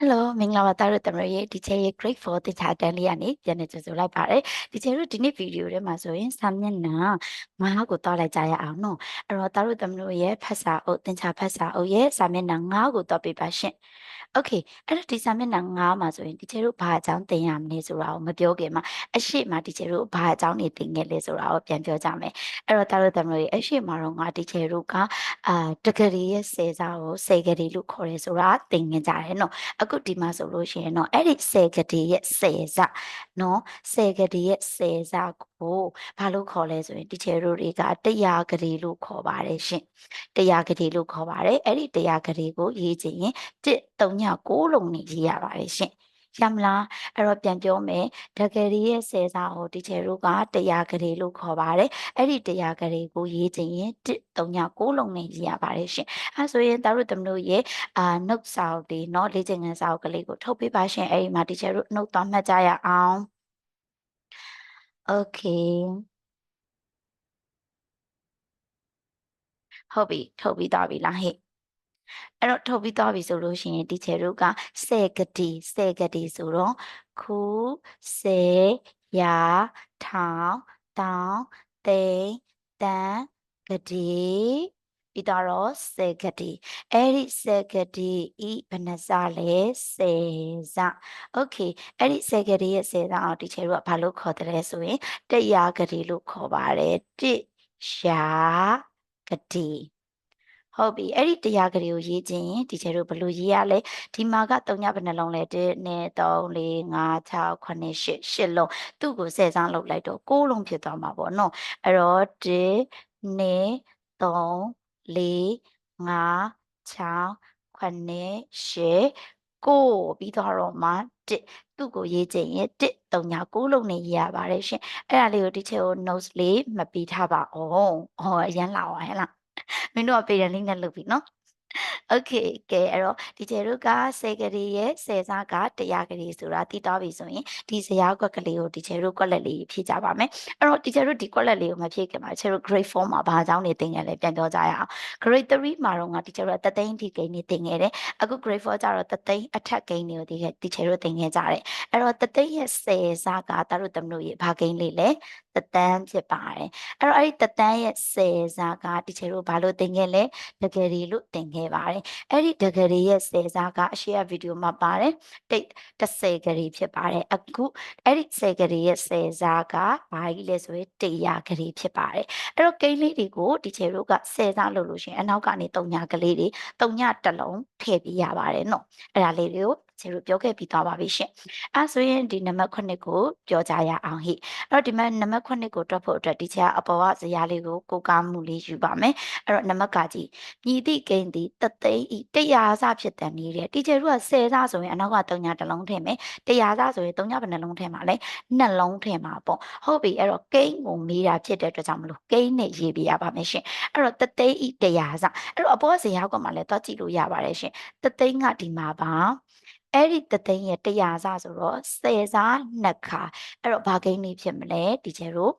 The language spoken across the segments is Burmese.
Hello မင်္ဂလာပါသားတို့တမရရဲ့ဒီချေရဲ့ grade 4တခြားတန်းလေးကနေပြန်နေကြိုလိုက်ပါတယ်ဒီချေတို့ဒီနေ့ဗီဒီယိုထဲမှာဆိုရင်စာမျက်နှာ9ကိုတောက်လိုက်ကြရအောင်နော်အဲ့တော့သားတို့တမတို့ရဲ့ဖတ်စာအုပ်သင်္ချာဖတ်စာအုပ်ရဲ့စာမျက်နှာ9ကိုတောက်ပေးပါရှင် Okay အဲ့တော့ဒီစာမျက်နှာ9မှာဆိုရင်ဒီချေတို့ဘာအကြောင်းသင်ရမလဲဆိုတာကိုမပြောခင်မှာအရှိမဒီချေတို့ဘာအကြောင်းနေသင်ခဲ့လဲဆိုတာကိုပြန်ပြောကြမယ်အဲ့တော့သားတို့တမတို့ရဲ့အရှိမတော့ငါဒီချေတို့ကအာတဂရီရဲ့စေစားကိုစေဂရီလို့ခေါ်ရဲဆိုတာသင်ခဲ့ကြတယ်နော်အခုဒီမှာဆိုလို့ရှိရင်တော့အဲ့ဒီစေဂတိရဲ့စေစနော်စေဂတိရဲ့စေစကိုဘာလို့ခေါ်လဲဆိုရင်ဒီချေတို့တွေကတရားဂတိလို့ခေါ်ပါတယ်ရှင်တရားဂတိလို့ခေါ်ပါတယ်အဲ့ဒီတရားဂတိကိုရေးချင်ရင်1 3ည6လုံးနေရေးရပါတယ်ရှင် ရမလားအဲ့တော့ပြန်ပြောမယ်တကယ်ရဲ့စေစာကိုဒီချေတို့ကတရားဂရေလို့ခေါ်ပါတယ်အဲ့ဒီတရားဂရေကိုရေးချင်ရင်1 3ည6လုံးနဲ့ရေးရပါတယ်ရှင်အဲဆိုရင်တတို့တမတို့ရဲ့အာနှုတ်စာအုပ်တွေเนาะလေ့ကျင့်ခန်းစာအုပ်ကလေးကိုထုတ်ပေးပါရှင်အဲ့ဒီမှာဒီချေတို့နှုတ်သွားမှတ်ကြရအောင် Okay ဟုတ်ပြီထုတ်ပြီးသွားပြီလားဟဲ့ အဲ့တော့ထုတ်ပြီးသွားပြီဆိုလို့ရှိရင်ဒီချေတို့ကစေကတိစေကတိဆိုတော့ခုစေရာထောင်တောင်သိန်းတန်ဂတိပြီးတော့စေကတိအဲ့ဒီစေကတိဤဘယ်နှစလဲစေစโอเคအဲ့ဒီစေကတိရဲ့စေစအောင်ဒီချေတို့ကဘာလို့ခေါ်တယ်လဲဆိုရင်တရားဂတိလို့ခေါ်ပါတယ်တိရှာဂတိ ဟုတ်ပြီအဲ့ဒီတရားကလေးကိုရေးခြင်းဒီချေတို့ဘယ်လိုရေးရလဲဒီမှာက3ညဘယ်နှလုံးလဲ1 2 3 4 5 6 9 8 8လုံးသူ့ကိုဆယ်စမ်းလုပ်လိုက်တော့6လုံးဖြစ်သွားမှာပေါ့နော်အဲ့တော့1 2 3 4 5 6 9 8ကိုပြီးတော့မှ1သူ့ကိုရေးခြင်းရင်1 3ည6လုံးနဲ့ရေးရပါတယ်ရှင်အဲ့ဒါလေးကိုဒီချေကို notes လေးမပြီးထားပါအောင်ဟောအရန်လာပါဟဲ့လား မင်းတို့ကပေရန်လေးနဲ့လုပ်ပြီနော် Okay ကဲအဲ့တော့ဒီကျေတို့က10ကလေးရဲ့10စားက100ကလေးဆိုတာသိတော့ပြီဆိုရင်ဒီဇယားကွက်ကလေးကိုဒီကျေတို့ကွက်လက်လေးဖြည့်ကြပါမယ်အဲ့တော့ဒီကျေတို့ဒီကွက်လက်လေးကိုမဖြည့်ခင်မှာကျေတို့ grade 4မှာဘာကြောင့်နေသင်ခဲ့လဲပြန်ပြောကြရအောင် grade 3မှာတော့ငါဒီကျေတို့တသိန်းဒီကိန်းနေသင်ခဲ့တယ်အခု grade 4ကျတော့တသိန်းအထက်ကိန်းတွေကိုဒီခဲ့ဒီကျေတို့သင်ခဲ့ကြတယ်အဲ့တော့တသိန်းရဲ့10စားကတတို့သမလို့ရေဘာကိန်းလေးလဲတသန်းဖြစ်ပါတယ်အဲ့တော့အဲ့ဒီတသန်းရဲ့10စားကဒီကျေတို့ဘာလို့သင်ခဲ့လဲတကယ်လို့သင်ခဲ့ပါတယ်အဲ့ဒီတဂရီရဲ့စေစားကအရှိရဗီဒီယိုမှာပါတယ်တိတ်30ဂရီဖြစ်ပါတယ်အခုအဲ့ဒီစေဂရီရဲ့စေစားကဘာကြီးလဲဆိုရင်100ဂရီဖြစ်ပါတယ်အဲ့တော့ကိန်းလေးတွေကိုဒီချေတို့ကစေစားလုပ်လို့ရှိရင်အနောက်ကနေ3ညကလေးတွေ3ညတစ်လုံးထည့်ပြီးရပါတယ်နော်အဲ့ဒါလေးတွေကို ကျတို့ပြောခဲ့ပြီးသွားပါပြီရှင်အဲဆိုရင်ဒီနံပါတ်9ကိုပြောကြရအောင်ဟိအဲ့တော့ဒီမှာနံပါတ်9ကိုတွက်ဖို့အတွက်ဒီချာအပေါ်ကဇရာလေးကိုကိုကားမှုလေးယူပါမယ်အဲ့တော့နံပါတ်ကကြီးမြည်သည့်ကိန်းသည်တသိန်းဤတရားစဖြစ်တဲ့နည်းတဲ့တီချာတို့က10စဆိုရင်အနောက်က3ညတစ်လုံးထည့်မယ်တရားစဆိုရင်3ညဘယ်နှလုံးထည့်မှာလဲနှလုံးထည့်မှာပေါ့ဟုတ်ပြီအဲ့တော့ကိန်းကိုမေးတာဖြစ်တဲ့အတွက်ကြောင့်မလို့ကိန်းနဲ့ရေးပြရပါမယ်ရှင်အဲ့တော့တသိန်းဤတရားစအဲ့တော့အပေါ်ဇရာကမှလည်းတွက်ကြည့်လို့ရပါတယ်ရှင်တသိန်းကဒီမှာပါ အဲ့ဒီတသိန်းရဲ့တရားစဆိုတော့10စားနှစ်ခါအဲ့တော့ဘာကိန်းလေးဖြစ်မလဲဒီကျဲတို့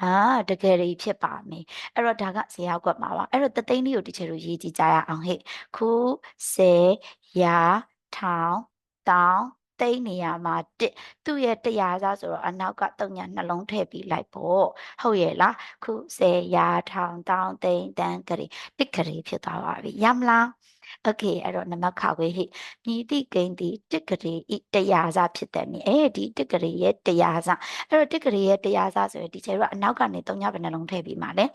အာတကယ်ကြီးဖြစ်ပါမယ်အဲ့တော့ဒါကဇေယျကွက်မှာပါအဲ့တော့တသိန်းလေးကိုဒီချေတို့ရေးကြည့်ကြရအောင်ဟဲ့ခုစေရာထောင်တောင်းသိန်းနေရာမှာတစ်သူ့ရဲ့တရားစားဆိုတော့အနောက်ကတုံညာနှလုံးထည့်ပြီးလိုက်ပေါ့ဟုတ်ရဲ့လားခုစေရာထောင်တောင်းသိန်းတန်းကလေးတစ်ကလေးဖြစ်သွားပါပြီရမလား โอเคအဲ့တော့နမခဝေဟိမြည်တိကိန်းတိတစ်ကလေးဤတရားစားဖြစ်တဲ့နည်းအဲဒီတစ်ကလေးရဲ့တရားစားအဲ့တော့တစ်ကလေးရဲ့တရားစားဆိုရင်ဒီကျဲတော့အနောက်ကနေ၃ညဘယ်နှလုံးထည့်ပြီးမှလဲ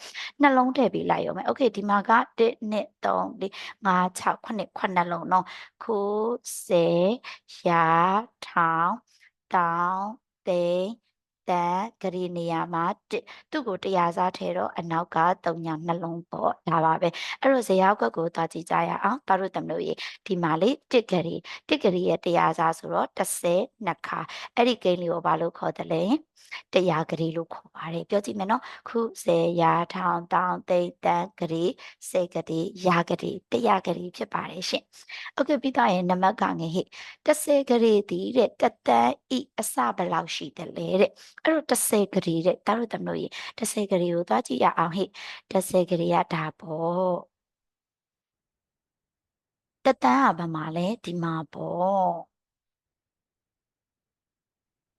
နှလုံးထည့်ပြီးလိုက်ရောမယ်โอเคဒီမှာက1 2 3 4 5 6 9 9လုံးနော်ခိုးစေရာထောင်တောင်းသိန်း တန်ဂရီနေရာမှာသူ့ကိုတရားစားထဲတော့အနောက်က3ညာနှလုံးပေါ့ဒါပါပဲအဲ့တော့ဇေယောက်ကွက်ကိုသွားကြည့်ကြရအောင်ပါတို့တမလို့ရေဒီမှာလေတစ်ဂရီတစ်ဂရီရဲ့တရားစားဆိုတော့30နှစ်ခါအဲ့ဒီကိန်းလေးကိုဘာလို့ခေါ်တယ်လဲ တရားဂရီလို့ခေါ်ပါတယ်ပြောကြည့်မယ်နော်ခုစေရာထောင်တောင်းသိတန်ဂရီစေဂရီရာဂရီတရားဂရီဖြစ်ပါတယ်ရှင်โอเคပြီးတော့ရင်နမကငယ်ဟိ30ဂရီတည်တဲ့တတန်ဤအစဘယ်လောက်ရှိတယ်လဲတဲ့အဲ့တော့30ဂရီတဲ့ဒါတို့တမလို့ရေ30ဂရီကိုသွားကြည့်ရအောင်ဟိ30ဂရီကဒါပေါ့ တက်တန်းကဘာမှလဲဒီမှာပေါ့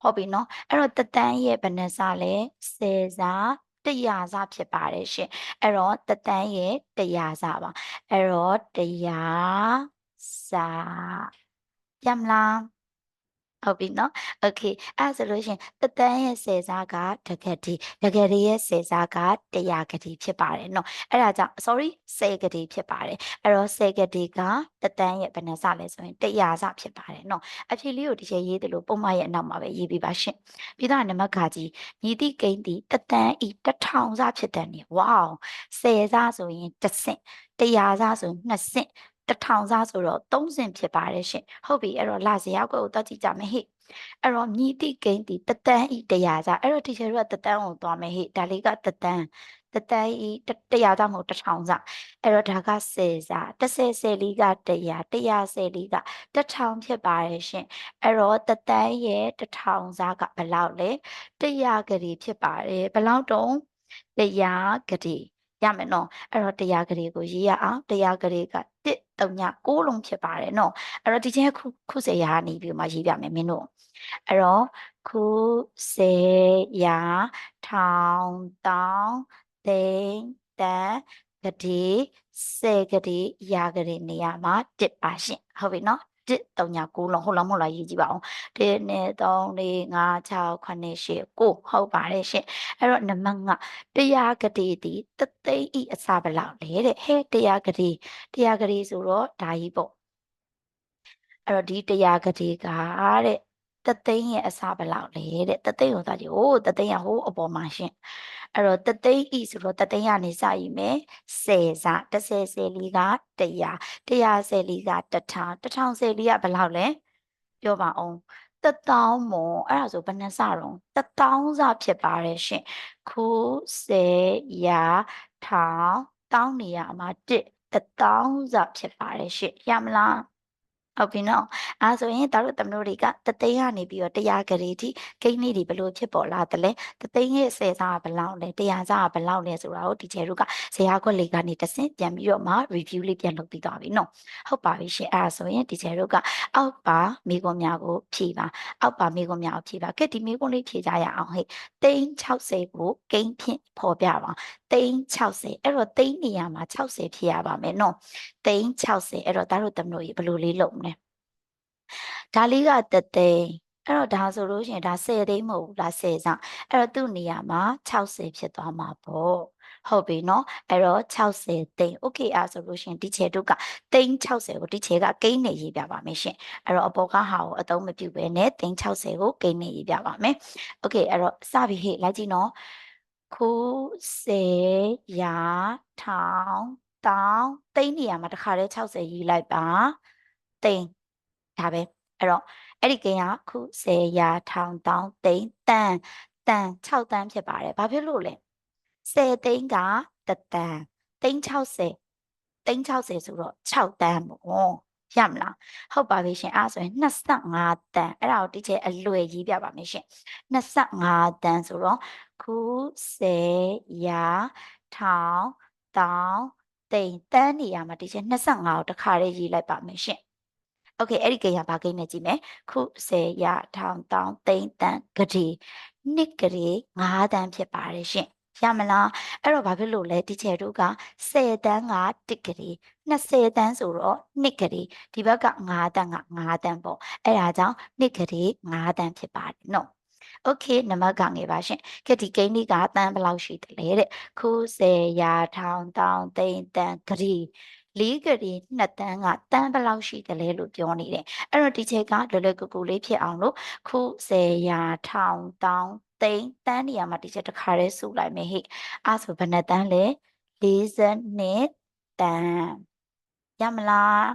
ဟုတ်ပြီနော်အဲ့တော့တက်တန်းရဲ့ဘယ်နှစလဲ10စားတရားစဖြစ်ပါတယ်ရှင်အဲ့တော့တက်တန်းရဲ့တရားစပါအဲ့တော့တရားစာရမလား ဟုတ်ပြီနော် okay အဲ့ဆိုလို့ရှင်တသန်းရဲ့ဆယ်စားကတကတိတကတိရဲ့ဆယ်စားက100ကတိဖြစ်ပါတယ်နော်အဲ့ဒါကြောင့် sorry ဆယ်ကတိဖြစ်ပါတယ်အဲ့တော့ဆယ်ကတိကတသန်းရဲ့ဘယ်နှစလဲဆိုရင်100စဖြစ်ပါတယ်နော်အဖြေလေးကိုဒီချက်ရေးတယ်လို့ပုံမှန်ရဲ့အနောက်မှာပဲရေးပြီးပါရှင်ပြီးတော့နံပါတ်ခါကြီးညီတိကိန်းတိတသန်းဤ1000စဖြစ်တဲ့နေ wow ဆယ်စားဆိုရင်10ဆင့်100စဆိုရင်2ဆင့် တထောင်စားဆိုတော့သုံးစင်ဖြစ်ပါတယ်ရှင်ဟုတ်ပြီအဲ့တော့လာစရာကိုတော့ကြည့်ကြမယ်ဟိအဲ့တော့မြည်တိကိန်းတီတတန်းဤတရားစားအဲ့တော့တီချာတို့ကတတန်းကိုသွားမယ်ဟိဒါလေးကတတန်းတတန်းဤတရားစားမဟုတ်တထောင်စားအဲ့တော့ဒါက10စား30ဆယ်လေးကတရားတရားဆယ်လေးကတထောင်ဖြစ်ပါတယ်ရှင်အဲ့တော့တတန်းရဲ့တထောင်စားကဘယ်လောက်လဲတရားဂရီဖြစ်ပါတယ်ဘယ်လောက်တုံးတရားဂ ရီရမယ်နော်အဲ့တော့တရားဂရေကိုရေးရအောင်တရားဂရေက1 3ည6လုံးဖြစ်ပါတယ်နော်အဲ့တော့ဒီချင်းခုခုစေရာနေပြီးမှရေးပြမယ်မင်းတို့အဲ့တော့ခုစေရာထောင်တောင်းသိန်းတန်ဂတိစေဂတိရာဂတိနေရာမှာ1ပါရှင်ဟုတ်ပြီနော် 1 3ည9လုံးဟုတ်လားမဟုတ်လားရေးကြည့်ပါအောင်1 2 3 4 5 6 9 10 9ဟုတ်ပါတယ်ရှင်အဲ့တော့နံပါတ်5တရားဂတိတီတသိန်းဤအစဘလောက်လဲတဲ့ဟဲ့တရားဂတိတရားဂတိဆိုတော့ဒါကြီးပေါ့အဲ့တော့ဒီတရားဂတိကတဲ့ တသိန်းရဲ့အစဘလောက်လဲတဲ့တသိန်းကိုသာကြည့်ဟိုးတသိန်းကဟိုးအပေါ်မှာရှင်အဲ့တော့တသိန်းဤဆိုတော့တသိန်းကနေစယူမယ်10စ30ဆယ်လီက100 100ဆယ်လီက1000 1000ဆယ်လီကဘယ်လောက်လဲပြောပါအောင်တတောင်းမွန်အဲ့ဒါဆိုဘယ်နှစတော့တတောင်းစဖြစ်ပါတယ်ရှင်ခုစေရာထောင်တောင်းနေရအမှာ1တတောင်းစဖြစ်ပါတယ်ရှင်ရမလား ဟုတ်ပြီနော်အဲဆိုရင်တို့သမတို့တွေကတသိန်းကနေပြီးတော့တရားဂရေတိဂိမ်းလေးတွေဘလို့ဖြစ်ပေါ်လာတယ်လဲတသိန်းရဲ့ဆယ်စားကဘလောက်လဲတရားစားကဘလောက်လဲဆိုတာကိုဒီချေတို့ကဇေယျခွက်လေးကနေတဆင့်ပြန်ပြီးတော့မှ review လေးပြန်လုပ်ပြီးသွားပြီနော်ဟုတ်ပါပြီရှင်အဲဆိုရင်ဒီချေတို့ကအောက်ပါမိကွန်များကိုဖြည့်ပါအောက်ပါမိကွန်များကိုဖြည့်ပါကဲဒီမိကွန်လေးဖြည့်ကြရအောင်ဟဲ့သိန်း60ကိုဂိမ်းဖြင့်ဖော်ပြပါသိန်း60အဲ့တော့သိန်းနေရာမှာ60ဖြစ်ရပါမယ်နော်သိန်း60အဲ့တော့ဒါတို့သမတို့ရေဘယ်လိုလေးလုပ်မလဲ ဒါလေးကတသိန်းအဲ့တော့ဒါဆိုလို့ရှိရင်ဒါ10သိန်းမဟုတ်ဘူးလား10ဆောင်အဲ့တော့သူ့နေရာမှာ60ဖြစ်သွားမှာပေါ့ဟုတ်ပြီနော်အဲ့တော့60သိန်း okay အားဆိုလို့ရှိရင်ဒီချေတို့ကသိန်း60ကိုဒီချေကကိန်းနေရေးပြပါမယ်ရှင်အဲ့တော့အပေါ်ကဟာကိုအသုံးမပြုဘဲနဲ့သိန်း60ကိုကိန်းနေရေးပြပါမယ် okay အဲ့တော့စပြီဟေ့လိုက်ကြည့်နော်ခုစေရာထောင်တောင်းသိန်းနေရာမှာတခါတည်း60ရေးလိုက်ပါသိန်း ဒါပဲအဲ့တော့အဲ့ဒီကိန်းကခု10ရာထောင်တောင်းသိန်းတန်တန်6တန်းဖြစ်ပါတယ်ဘာဖြစ်လို့လဲ10သိန်းကတတန်သိန်း60သိန်း60ဆိုတော့6တန်းပေါ့ရမလားဟုတ်ပါပြီရှင်အဲ့ဆိုရင်25တန်အဲ့ဒါကိုတိကျအလွယ်ရေးပြပါမယ်ရှင်25တန်ဆိုတော့ခု10ရာထောင်တောင်းသိန်းတန်းနေရာမှာတိကျ25ကိုတစ်ခါလေးရေးလိုက်ပါမယ်ရှင် โอเคအဲ့ဒီကိန်းကဘာကိန်းနဲ့ကြည့်မယ်ခု10ရထောင်တောင်းသိန်းတန်ဂရေနှစ်ဂရေ9တန်းဖြစ်ပါတယ်ရှင်ရမလားအဲ့တော့ဘာဖြစ်လို့လဲဒီချေတို့က10တန်းက1ဂရေ20တန်းဆိုတော့2ဂရေဒီဘက်က9တန်းက9တန်းပေါ့အဲ့ဒါကြောင့်2ဂရေ9တန်းဖြစ်ပါတယ်နော်โอเคနံပါတ်ကငယ်ပါရှင်ကဲဒီကိန်းလေးကတန်းဘယ်လောက်ရှိတယ်လဲတဲ့ခု10ရာထောင်တောင်းသိန်းတန်ဂရီ လေးကလေးနှစ်တန်းကတန်းဘယ်လောက်ရှိတယ်လဲလို့ပြောနေတယ်အဲ့တော့ဒီချက်ကလွယ်လွယ်ကူကူလေးဖြစ်အောင်လို့ခု10ရာထောင်တောင်းသိန်းတန်းနေရာမှာဒီချက်တစ်ခါတည်းစုလိုက်မယ်ဟိအဲ့ဆိုဘယ်နှစ်တန်းလဲ42တန်းရမလား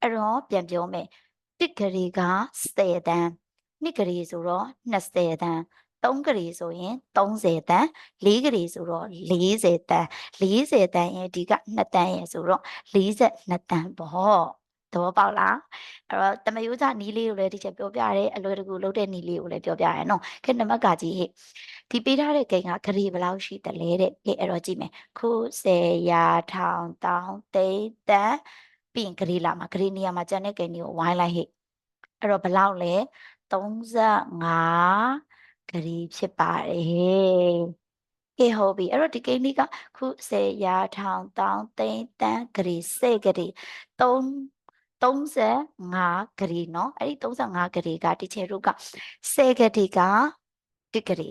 အဲ့တော့ပြန်ပြောမယ်တစ်ကလေးက10တန်းနှစ်ကလေးဆိုတော့20တန်း 3ကလေးဆိုရင်30တန်4ကလေးဆိုတော့40တန်40တန်ရဲ့ဒီက2တန်ရဲ့ဆိုတော့42တန်ပေါ့သဘောပေါက်လားအဲ့တော့တမယိုးကြနီးလေးကိုလည်းဒီချက်ပြောပြရဲအလွယ်တကူလုပ်တဲ့နီးလေးကိုလည်းပြောပြရဲနော်ခေနမကကြီးဟိဒီပေးထားတဲ့ဂိမ်းကဂရီဘယ်လောက်ရှိတယ်လဲတဲ့ကဲအဲ့တော့ကြည့်မယ်ခု10ရာထောင်တောင်းသိန်းတန်ပြီးရင်ဂရေလာမှာဂရေနေရာမှာကျန်တဲ့ကိန်းလေးကိုဝိုင်းလိုက်ဟိအဲ့တော့ဘယ်လောက်လဲ35 ဂရေဖြစ်ပါတယ်ကဲဟုတ်ပြီအဲ့တော့ဒီကိန်းလေးကခု10ရာထောင်တောင်းသိန်းတန်းဂရေစေဂရေ3 35ဂရီเนาะအဲ့ဒီ35ဂရီကတီချေတို့က10ဂရီက1ဂရီ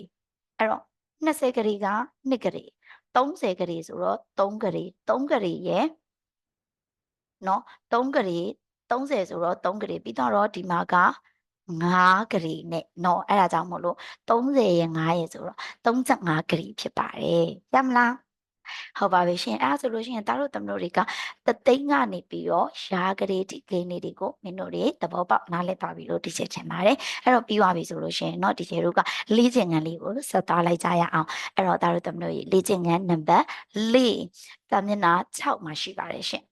အဲ့တော့20ဂရီက2ဂရီ30ဂရီဆိုတော့3ဂရီ3ဂရီရဲ့เนาะ3ဂရီ30ဆိုတော့3ဂရီပြီးတော့ဒီမှာက 5ဂရီနဲ့เนาะအဲ့ဒါကြောင့်မို့လို့30ရဲ့5ရဲ့ဆိုတော့35ဂရီဖြစ်ပါတယ်ရမလားဟုတ်ပါပြီရှင်အဲ့ဒါဆိုလို့ရှိရင်တားတို့သမတို့တွေကတသိန်းကနေပြီးတော့ရာဂရေဒီဂိမ်းလေးတွေကိုမင်းတို့တွေသဘောပေါက်နားလည်သွားပြီလို့ဒီချက်ချင်ပါတယ်အဲ့တော့ပြီးသွားပြီဆိုလို့ရှိရင်เนาะဒီကျေတို့ကလေးချင်ငန်းလေးကိုဆက်သွားလိုက်ကြရအောင်အဲ့တော့တားတို့သမတို့ရေလေးချင်ငန်းနံပါတ်၄စာမျက်နှာ6မှာရှိပါတယ်ရှင်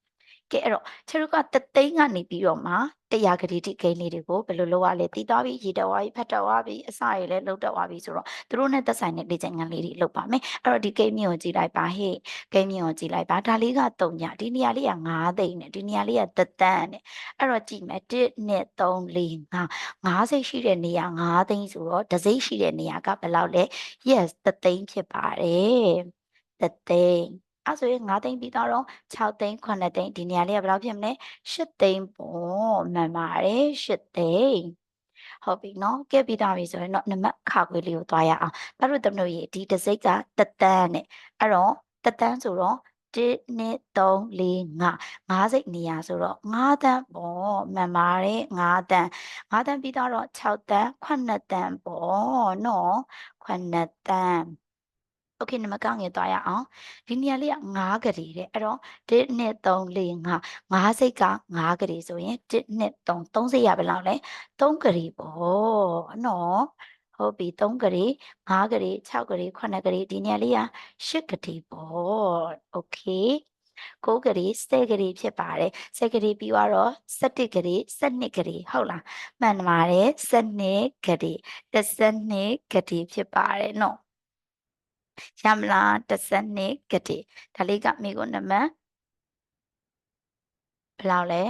ကဲအဲ့တော့ခြေတို့ကတသိန်းကနေပြီးတော့မှတရားဂတိတိဂိမ်းလေးတွေကိုဘယ်လိုလုပ်ရလဲတည်သွားပြီရေတော်သွားပြီဖတ်တော်သွားပြီအစရည်လည်းလုတ်တော့သွားပြီဆိုတော့သူတို့နဲ့သက်ဆိုင်တဲ့လေ့ကျင့်ခန်းလေးတွေလုပ်ပါမယ်အဲ့တော့ဒီဂိမ်းမျိုးကိုကြည့်လိုက်ပါဟေ့ဂိမ်းမျိုးကိုကြည့်လိုက်ပါဒါလေးက3ညဒီနေရာလေးက9သိန်းနဲ့ဒီနေရာလေးကတသန်းနဲ့အဲ့တော့ကြည့်မယ်1 2 3 4 5 5စိတ်ရှိတဲ့နေရာ9သိန်းဆိုတော့တစ်စိတ်ရှိတဲ့နေရာကဘယ်လောက်လဲ yes တသိန်းဖြစ်ပါတယ်တသိန်း အဲ့ဆိုရင်9သိန်းပြီးတော့6သိန်း9သိန်းဒီနေရာလေးကဘယ်လောက်ဖြစ်မလဲ8သိန်းပေါ့မှန်ပါတယ်8သိန်းဟုတ်ပြီနော်ကဲပြီးသားပြီဆိုရင်တော့နမခါခွေးလေးကိုသွားရအောင်ဒါတို့တမလို့ရေဒီတစ်စိတ်ကတသန်းနဲ့အဲ့တော့တသန်းဆိုတော့1 2 3 4 5 5စိတ်နေရာဆိုတော့5တန်းပေါ့မှန်ပါတယ်5တန်း5တန်းပြီးတော့6တန်း9တန်းပေါ့နော်9တန်း โอเคနမကငယ်သွားရအောင်ဒီနေရာလေးက9ဂရီတဲ့အဲ့တော့1 2 3 4 5 5စိတ်က5ဂရီဆိုရင်1 2 3 3စိတ်ရဘယ်လောက်လဲ3ဂရီပေါ့နော်ဟုတ်ပြီ3ဂရီ5ဂရီ6ဂရီ9ဂရီဒီနေရာလေးက8ဂရီပေါ့โอเค9ဂရီ10ဂရီဖြစ်ပါတယ်10ဂရီပြီးတော့17ဂရီ12ဂရီဟုတ်လားမှန်ပါတယ်12ဂရီ12ဂရီဖြစ်ပါတယ်နော် ရမလား12ကတိဒါလေးကမိကိုနံပါတ်ဘယ်လောက်လဲ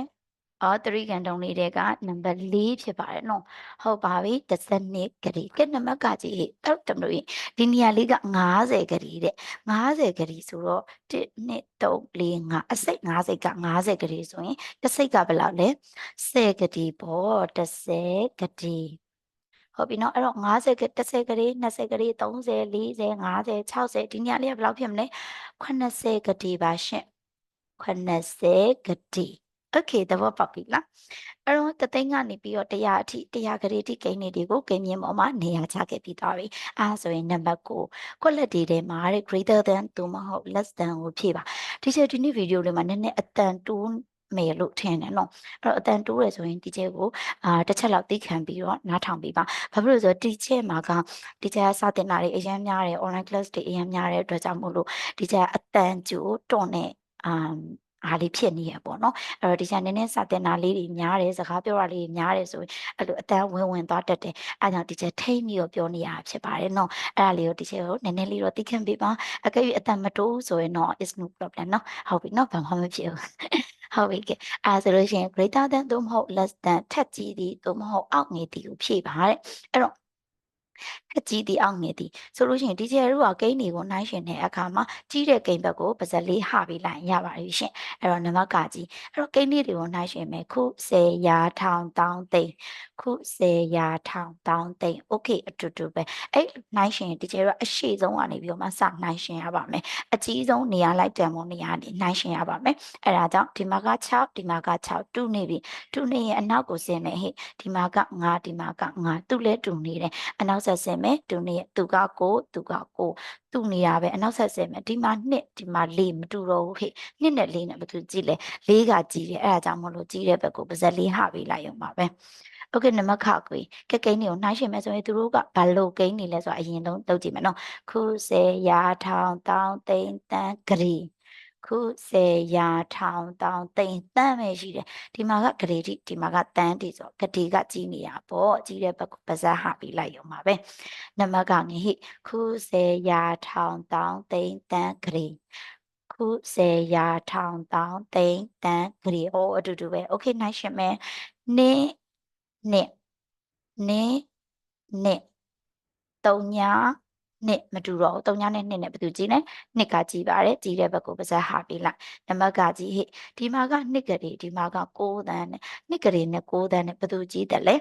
အော်3ကန်တုံးလေးတွေကနံပါတ်4ဖြစ်ပါတယ်နော်ဟုတ်ပါပြီ12ကတိကဲနံပါတ်ကကြည့်အဲ့တမလို့ဒီနေရာလေးက90ကတိတဲ့90ကတိဆိုတော့1 2 3 4 5အစိတ်90က90ကတိဆိုရင်တစ်စိတ်ကဘယ်လောက်လဲ10ကတိပေါ့10ကတိ ဟုတ်ပြီနော်အဲ့တော့50က10ကလေး20ကလေး30 40 50 60ဒီညလေးကဘယ်လောက်ဖြစ်မလဲ80ကတိပါရှင်80ကတိโอเคသဘောပေါက်ပြီလားအဲ့တော့တသိန်းကနေပြီးတော့100အထိ100ကလေးအထိဂိမ်းလေးတွေကိုဂိမ်းမြင့်ပေါ်မှာနေရာချခဲ့ပြီးသွားပြီအဲဆိုရင်နံပါတ်9ကွက်လက်တွေထဲမှာတဲ့ greater than သို့မဟုတ် less than ကိုဖြည့်ပါဒီချက်ဒီနေ့ဗီဒီယိုလေးမှာနည်းနည်းအတန်တူး မယ်လို့ထင်တယ်နော်အဲ့တော့အတန်တိုးရဆိုရင်ဒီချက်ကိုအာတစ်ချက်လောက်သိခံပြီးတော့နားထောင်ပြီးပါဘာဖြစ်လို့ဆိုတော့ဒီချက်မှာကဒီချက်စတင်တာတွေအရင်များတယ် online class တွေအရင်များတဲ့အတွက်ကြောင့်မို့လို့ဒီချက်အတန်ကြိုတွန့်နဲ့အာ အားလေးဖြစ်နေရပေါ့နော်အဲ့တော့ဒီချက်နည်းနည်းစတင်တာလေးတွေများတယ်စကားပြောတာလေးတွေများတယ်ဆိုရင်အဲ့လိုအတန်ဝင်ဝင်သွားတတ်တယ်အဲ့ကြောင့်ဒီချက်ထိမ့်ပြီးတော့ပြောနေရဖြစ်ပါတယ်နော်အဲ့ဒါလေးကိုဒီချက်ကိုနည်းနည်းလေးတော့သိခံပေးပါအကယ်၍အတန်မတိုးဆိုရင်တော့ is no problem နော်ဟုတ်ပြီနော်ဘာမှမဖြစ်ဘူးဟုတ်ပြီကဲအဲဆိုလို့ရှိရင် greater than သို့မဟုတ် less than ထက်ကြီးသည်သို့မဟုတ်အောက်ငယ်သည်ကိုဖြည့်ပါတဲ့အဲ့တော့ အကြီးဒီအောင်ငယ်ဒီဆိုလို့ရှိရင်ဒီကျယ်တို့ကဂိမ်းတွေကိုနှိုင်းရှင်တဲ့အခါမှာကြီးတဲ့ဂိမ်းဘက်ကိုပါဇက်လေးဟပြီးလိုက်ရပါပြီရှင်အဲ့တော့နံပါတ်ကကြီးအဲ့တော့ဂိမ်းလေးတွေကိုနှိုင်းရှင်မယ်ခု10ရာထောင်တောင်းသိန်းခု10ရာထောင်တောင်းသိန်းโอเคအတူတူပဲအဲ့နှိုင်းရှင်ဒီကျယ်တို့အရှိဆုံးကနေပြီးတော့မှစနှိုင်းရှင်ရပါမယ်အကြီးဆုံးနေရာလိုက်တန်မို့နေရာနေနှိုင်းရှင်ရပါမယ်အဲ့ဒါကြောင့်ဒီမှာက6ဒီမှာက6တူနေပြီတူနေရင်အနောက်ကိုဆင်းမယ်ဟဲ့ဒီမှာက9ဒီမှာက9သူ့လဲတူနေတယ်အနောက်ဆက် ဆင်းမယ်သူနေသူကကိုသူကကိုသူ့နေရပဲအနောက်ဆက်ဆင်းမယ်ဒီမှာနှစ်ဒီမှာလေးမတူတော့ဘူးဟဲ့နှစ်နဲ့လေးနဲ့ဘယ်သူကြည့်လဲလေးကကြည့်တယ်အဲ့ဒါကြောင့်မလို့ကြည့်တဲ့ဘက်ကိုပါဇက်လေးဟပေးလိုက်ရုံပါပဲโอเคနမခကွေကကိန်းတွေကိုနှိုင်းရှင်မယ်ဆိုရင်သူတို့ကဘလို့ကိန်းနေလဲဆိုတာအရင်ဆုံးလုပ်ကြည့်မယ်နော်ခုစေရာထောင်တောင်းသိန်းတန်းဂရီ ခုစေရာထောင်တောင်းသိန်းတန်းပဲရှိတယ်ဒီမှာကဂရေတိဒီမှာကတန်းတိဆိုဂတိကကြီးနေရပေါ့ကြီးတဲ့ဘက်ကိုပါဇက်ဟပြီးလိုက်ရုံပါပဲနမကငဟိခုစေရာထောင်တောင်းသိန်းတန်းဂရီခုခုဆယ်ရာထောင်တောင်းသိန်းတန်းဂရီဟောအတူတူပဲ okay နိုင်ရှင်မယ်နေ့နှစ်နေ့နှစ်တုံညာ နှစ်မတူတော့ဘူးတုံညာနဲ့နှစ်နဲ့ဘယ်သူကြည့်လဲနှစ်ကကြည့်ပါတယ်ကြည့်တဲ့ဘက်ကိုပါဇက်ဟာပေးလိုက်နံပါတ်ကကြည့်ဟိဒီမှာကနှစ်ကလေးဒီမှာက6တန်းနဲ့နှစ်ကလေးနဲ့6တန်းနဲ့ဘယ်သူကြည့်တယ်လဲ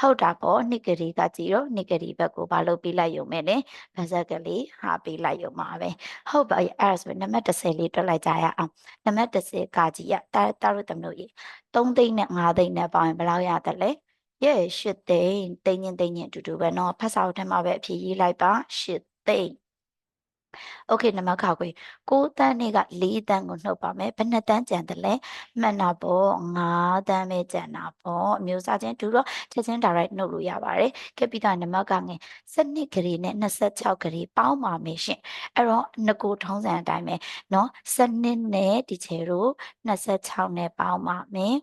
ဟုတ်တာပေါ့နှစ်ကလေးကကြည့်တော့နှစ်ကလေးဘက်ကိုဘာလို့ပေးလိုက်ရုံပဲလဲပါဇက်ကလေးဟာပေးလိုက်ရုံပါပဲဟုတ်ပါရဲ့အဲ့ဒါဆိုရင်နံပါတ်30လေးတွက်လိုက်ကြရအောင်နံပါတ်30ကကြည့်ရတာတာတို့တမလို့ရေ3သိန်းနဲ့5သိန်းနဲ့ပေါင်းရင်ဘယ်လောက်ရတယ်လဲ yeah ရှစ်သိန်းသိန်းချင်းသိန်းချင်းအတူတူပဲเนาะဖတ်စာအုပ်ထဲမှာပဲအဖြေရေးလိုက်ပါရှစ်သိန်း Okay နံပါတ်ခါခွေ6တန်းနဲ့က4တန်းကိုနှုတ်ပါမယ်ဘယ်နှစ်တန်းကြံတယ်လဲမှန်တာပေါ့5တန်းပဲကြံတာပေါ့အမျိုးစားချင်းတူတော့ချက်ချင်း direct နှုတ်လို့ရပါတယ်ကပိတာနံပါတ်ကငယ်7ဂရီနဲ့26ဂရီပေါင်းပါမယ်ရှင်အဲ့တော့ငကိုထုံးစံအတိုင်းပဲเนาะ7နဲ့ဒီချေတို့26နဲ့ပေါင်းပါမယ်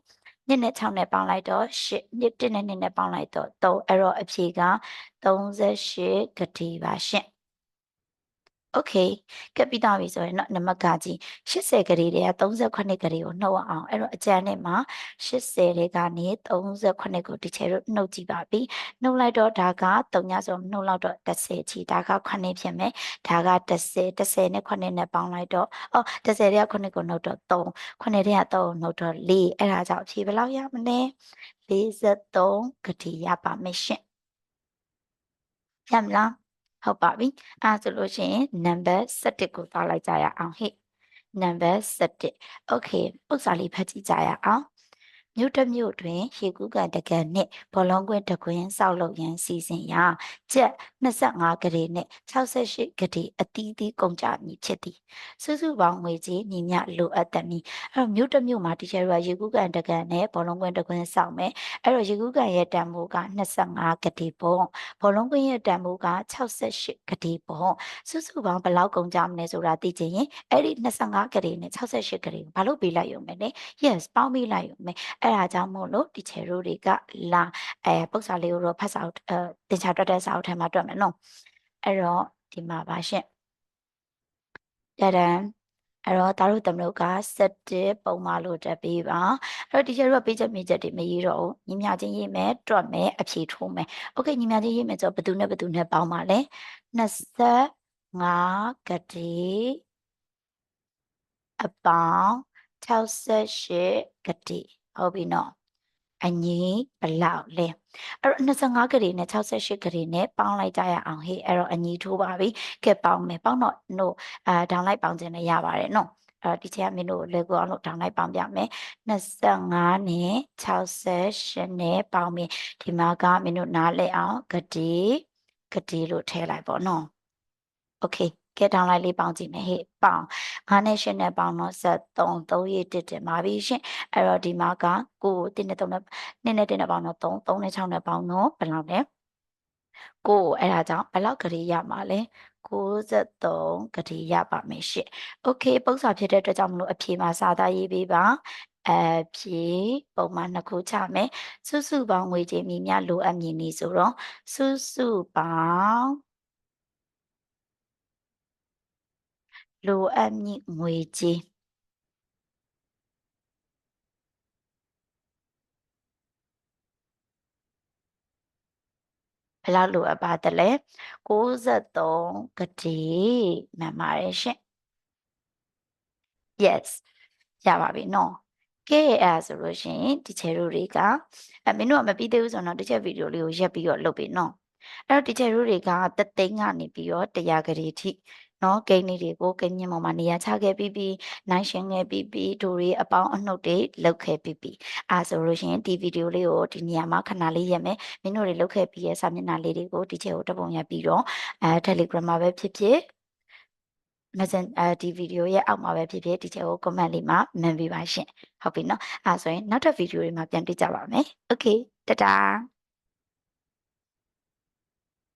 နှစ်နဲ့6နဲ့ပေါင်းလိုက်တော့8နှစ်1နဲ့2နဲ့ပေါင်းလိုက်တော့3အဲ့တော့အဖြေက38ဂတိပါရှင် okay ကပ်ပြီးသားပြီဆိုရင်တော့နံပါတ်ကကြီး80ဂရေတွေက38ဂရေကိုနှုတ်အောင်အဲ့တော့အကြံနဲ့မှာ80တွေကနေ38ကိုဒီချေတို့နှုတ်ကြည့်ပါပြီနှုတ်လိုက်တော့ဒါက3ညဆိုနှုတ်လောက်တော့30ချီဒါက9ဖြစ်မယ်ဒါက30 30နဲ့9နဲ့ပေါင်းလိုက်တော့အော်30တွေက9ကိုနှုတ်တော့3 9တွေက3ကိုနှုတ်တော့4အဲ့ဒါကြောင့်အဖြေဘယ်လောက်ရမလဲ43ဂတိရပါမယ်ရှင်ရမလား ဟုတ်ပါပြီအဲဆိုလို့ရှိရင်နံပါတ်7ကိုသွားလိုက်ကြရအောင်ဟဲ့နံပါတ်7 okay ပု္ပ္ပစာလေးဖတ်ကြည့်ကြရအောင် မြို့တစ်မြို့တွင်ရေကူးကန်တကန်နှင့်ဘောလုံးကွင်းတကွင်းစောက်လုပ်ရန်စီစဉ်ရာကျက်25ကလေးနှင့်68ကလေးအသီးသီးကုန်ကြမည်ဖြစ်သည်စုစုပေါင်းငွေကြေးညီမျှလိုအပ်သည်အဲ့တော့မြို့တစ်မြို့မှာတီချာတို့ကရေကူးကန်တကန်နဲ့ဘောလုံးကွင်းတကွင်းစောက်မယ်အဲ့တော့ရေကူးကန်ရဲ့တန်ဖိုးက25ကလေးပေါ့ဘောလုံးကွင်းရဲ့တန်ဖိုးက68ကလေးပေါ့စုစုပေါင်းဘယ်လောက်ကုန်ကြမလဲဆိုတာသိချင်ရင်အဲ့ဒီ25ကလေးနဲ့68ကလေးကိုဘာလို့ပေးလိုက်ရုံပဲလဲ yes ပေါင်းပေးလိုက်ရုံပဲအဲ့ဒါကြောင့်မို့လို့ဒီချေရိုးတွေကလာအဲပု္ပ္ပစာလေးကိုတော့ဖတ်စာအုပ်အဲတင်ချတွက်တဲ့စာအုပ်ထဲမှာတွက်မယ်နော်အဲ့တော့ဒီမှာပါရှင့်တရန်အဲ့တော့ဒါတို့သမလို့က7ပုံမှလို့တက်ပေးပါအဲ့တော့ဒီချေတို့ကပေးချက်မိချက်တွေမရေးတော့ဘူးညီမချင်းရေးမယ်တွက်မယ်အဖြေထိုးမယ်โอเคညီမချင်းရေးမယ်ဆိုတော့ဘယ်သူနဲ့ဘယ်သူနဲ့ပေါင်းပါလဲ25ကတိအပေါင်း68ကတိ ဟုတ်ပြီနော်အညီဘလောက်လဲအဲ့တော့25ဂရေနဲ့68ဂရေနဲ့ပေါင်းလိုက်ကြရအောင်ဟေးအဲ့တော့အညီထိုးပါပြီကဲပေါင်းမယ်ပေါင်းတော့နို့အာဒေါင်းလိုက်ပေါင်းခြင်းလည်းရပါတယ်နော်အဲ့ဒီချက်မင်းတို့လွယ်ကူအောင်လို့ဒေါင်းလိုက်ပေါင်းပြမယ်25နဲ့68နဲ့ပေါင်းပြီဒီမှာကမင်းတို့နားလဲအောင်ဂတိဂတိလို့ထည့်လိုက်ပေါ့နော်โอเค ကဲ down လိုက်လေးပေါင်းကြည့်မယ်ဟေ့ပေါင်း9နဲ့8နဲ့ပေါင်းတော့73 3ရေးတစ်တင်ပါပြီရှင်အဲ့တော့ဒီမှာကကို1နဲ့3နဲ့2နဲ့1နဲ့ပေါင်းတော့3 3နဲ့6နဲ့ပေါင်းတော့ဘယ်လောက်လဲကိုအဲ့ဒါကြောင့်ဘယ်လောက်ဂရေရမှာလဲ63ဂရေရပါမယ်ရှင့်။ Okay ပုံစံဖြစ်တဲ့အတွက်ကြောင့်မလို့အဖြေမှာစာသားရေးပေးပါ။အဖြေပုံမှန်နှစ်ခုချမယ်။စုစုပေါင်းငွေကြေးမြည်များလိုအပ်မည်နည်းဆိုတော့စုစုပေါင်း လိုအပ်မည့်ငွေကြေးဘယ်လောက်လိုအပ်ပါတလဲ63ကတိမှန်ပါတယ်ရှင် yes ရပါပြီနော်ကဲအဲ့ဆိုလို့ရှိရင်ဒီချေတို့တွေကအဲမင်းတို့ကမပြီးသေးဘူးဆိုတော့ဒီချက်ဗီဒီယိုလေးကိုရက်ပြီးတော့လုပ်ပြီနော်အဲ့တော့ဒီချေတို့တွေကတသိန်းကနေပြီးတော့တရားကလေးထိ နော်ဂိမ်းလေးတွေကိုဂိမ်းညင်ပေါ်မှာနေရာချခဲ့ပြီးပြီးနိုင်ရှင်ခဲ့ပြီးပြီးဒိုတွေအပေါင်းအနှုတ်တွေလောက်ခဲ့ပြီးပြီးအဲဆိုလို့ရှိရင်ဒီဗီဒီယိုလေးကိုဒီနေရာမှာခဏလေးရက်မယ်မင်းတို့တွေလောက်ခဲ့ပြီးရဲ့စာမျက်နှာလေးတွေကိုဒီချက်ကိုတပုံရပြီးတော့အဲ Telegram မှာပဲဖြစ်ဖြစ် Messenger အဲဒီဗီဒီယိုရဲ့အောက်မှာပဲဖြစ်ဖြစ်ဒီချက်ကို comment လေးမှာမှန်ပေးပါရှင်ဟုတ်ပြီနော်အဲဆိုရင်နောက်ထပ်ဗီဒီယိုတွေမှာပြန်တွေ့ကြပါမယ် Okay တတား